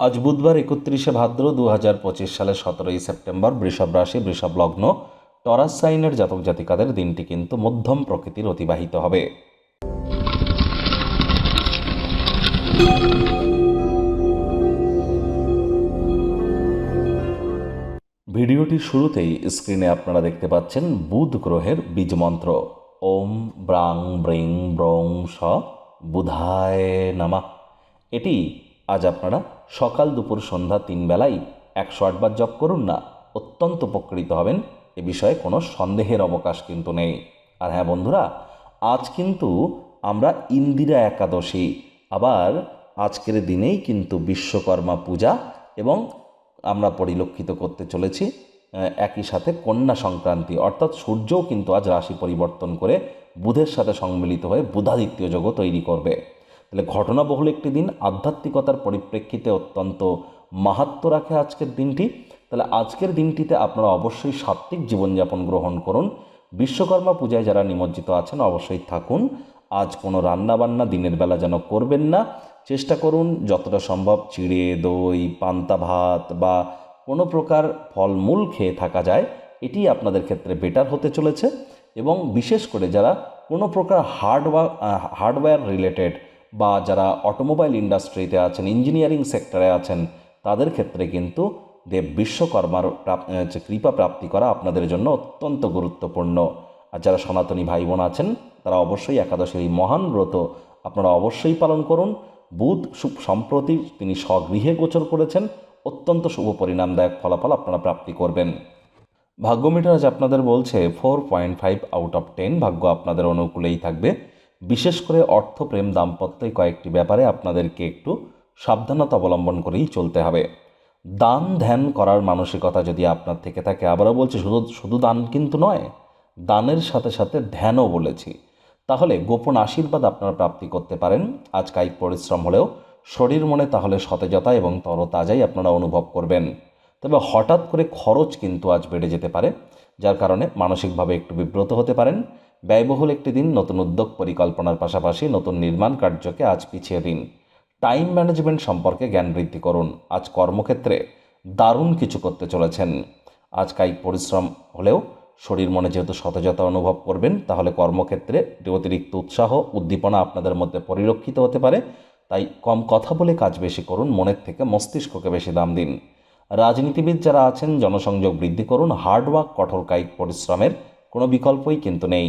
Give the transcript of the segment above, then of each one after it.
আজ বুধবার একত্রিশে ভাদ্র দু হাজার পঁচিশ সালের সতেরোই সেপ্টেম্বর বৃষভ রাশি, বৃষভ লগ্ন, টরাস সাইনের জাতক জাতিকাদের দিনটি কিন্তু মধ্যম প্রকৃতির অতিবাহিত হবে। ভিডিওটির শুরুতেই স্ক্রিনে আপনারা দেখতে পাচ্ছেন বুধ গ্রহের বীজ মন্ত্র। ওম ব্রাং ব্রিং ব্রং স বুধায় নামা। এটি আজ আপনারা সকাল দুপুর সন্ধ্যা তিন বেলায় একশো আটবার জপ করুন না, অত্যন্ত উপকৃত হবেন। এ বিষয়ে কোনো সন্দেহের অবকাশ কিন্তু নেই। আর হ্যাঁ বন্ধুরা, আজ কিন্তু আমরা ইন্দিরা একাদশী, আবার আজকের দিনেই কিন্তু বিশ্বকর্মা পূজা এবং আমরা পরিলক্ষিত করতে চলেছি একই সাথে কন্যা সংক্রান্তি। অর্থাৎ সূর্যও কিন্তু আজ রাশি পরিবর্তন করে বুধের সাথে সম্মিলিত হয়ে বুধাদিত্য যোগও তৈরি করবে। তাহলে ঘটনাবহুল একটি দিন আধ্যাত্মিকতার পরিপ্রেক্ষিতে অত্যন্ত মাহাত্ম রাখে আজকের দিনটি। তাহলে আজকের দিনটিতে আপনারা অবশ্যই সাত্ত্বিক জীবনযাপন গ্রহণ করুন। বিশ্বকর্মা পূজায় যারা নিমজ্জিত আছেন অবশ্যই থাকুন। আজ কোনো রান্নাবান্না দিনের বেলা যেন করবেন না। চেষ্টা করুন যতটা সম্ভব চিড়ে, দই, পান্তা ভাত বা কোনো প্রকার ফলমূল খেয়ে থাকা যায়। এটি আপনাদের ক্ষেত্রে বেটার হতে চলেছে। এবং বিশেষ করে যারা কোনো প্রকার হার্ডওয়ার হার্ডওয়্যার রিলেটেড বা যারা অটোমোবাইল ইন্ডাস্ট্রিতে আছেন ইঞ্জিনিয়ারিং সেক্টরে আছেন, তাদের ক্ষেত্রে কিন্তু দেব বিশ্বকর্মার কৃপা প্রাপ্তি করা আপনাদের জন্য অত্যন্ত গুরুত্বপূর্ণ। আর যারা সনাতনী ভাই বোন আছেন, তারা অবশ্যই একাদশের এই মহান ব্রত আপনারা অবশ্যই পালন করুন। বুধ সম্প্রতি তিনি স্বগৃহে গোচর করেছেন, অত্যন্ত শুভ পরিণামদায়ক ফলাফল আপনারা প্রাপ্তি করবেন। ভাগ্য মিটার আজ আপনাদের বলছে four point five out of ten ভাগ্য আপনাদের অনুকূলেই থাকবে। বিশেষ করে অর্থ, প্রেম দাম্পত্য কয়েকটি ব্যাপারে আপনাদেরকে একটু সাবধানতা অবলম্বন করেই চলতে হবে। দান, ধ্যান করার মানসিকতা যদি আপনার থেকে থাকে, আবারও বলছি শুধু শুধু দান কিন্তু নয়, দানের সাথে সাথে ধ্যানও বলেছি। তাহলে গোপন আশীর্বাদ আপনারা প্রাপ্তি করতে পারেন। আজ কায়িক পরিশ্রম হলেও শরীর, মনে তাহলে সতেজতা এবং তরতাজাই আপনারা অনুভব করবেন। তবে হঠাৎ করে খরচ কিন্তু আজ বেড়ে যেতে পারে, যার কারণে মানসিকভাবে একটু বিব্রত হতে পারেন। ব্যয়বহুল একটি দিন, নতুন উদ্যোগ পরিকল্পনার পাশাপাশি নতুন নির্মাণ কার্যকে আজ পিছিয়ে দিন। টাইম ম্যানেজমেন্ট সম্পর্কে জ্ঞান বৃদ্ধি করুন। আজ কর্মক্ষেত্রে দারুণ কিছু করতে চলেছেন। আজ কায়িক পরিশ্রম হলেও শরীর মনে যেহেতু সতেজতা অনুভব করবেন, তাহলে কর্মক্ষেত্রে অতিরিক্ত উৎসাহ, উদ্দীপনা আপনাদের মধ্যে পরিলক্ষিত হতে পারে। তাই কম কথা বলে কাজ বেশি করুন, মনের থেকে মস্তিষ্ককে বেশি দাম দিন। রাজনীতিবিদ যারা আছেন, জনসংযোগ বৃদ্ধি করুন। হার্ডওয়ার্ক কঠোর কায়িক পরিশ্রমের কোনো বিকল্পই কিন্তু নেই।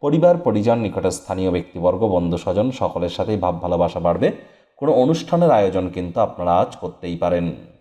পরিবার, পরিজন, নিকটে স্থানীয় ব্যক্তিবর্গ, বন্ধু, স্বজন সকলের সাথেই ভাব ভালোবাসা বাড়বে। কোনো অনুষ্ঠানের আয়োজন কিন্তু আপনারা আজ করতেই পারেন।